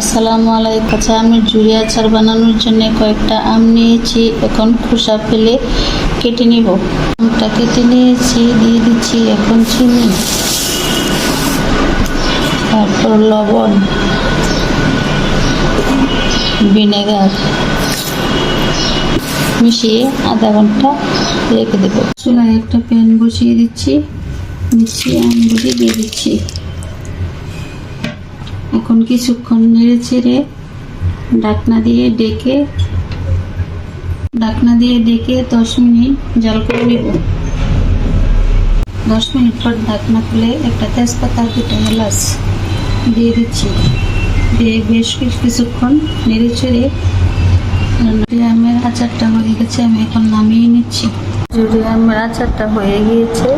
আসসালামু আলাইকুম। আচ্ছা আমি জুড়ি আচার বানানোর জন্য কয়েকটা আম নিয়েছি। এখন খোসা ফেলে কেটে নিব। আমটা কেটে নিয়েছি, দিয়ে দিচ্ছি এখন চিনি, তারপর লবণ, ভিনেগার, মিশিয়ে আধা ঘণ্টা রেখে দেবো। চুলায় একটা প্যান বসিয়ে দিচ্ছি নিচ্ছি আমগুলি দিয়ে দিচ্ছি। এখন কিছুক্ষণ নেড়ে চেড়ে ডাকনা দিয়ে ডেকে, ডাকনা দিয়ে ডেকে দশ মিনিট জল করে নেব। দশ মিনিট পর ঢাকনা খুলে একটা তেজপাতা দুটো এলাচ দিয়ে দিচ্ছি। দিয়ে বেশ কিছু- কিছুক্ষণ নেড়ে চেড়ে আমের আচারটা হয়ে গেছে, আমি এখন নামিয়ে নিচ্ছি। জুড়ি আমের আচারটা হয়ে গিয়েছে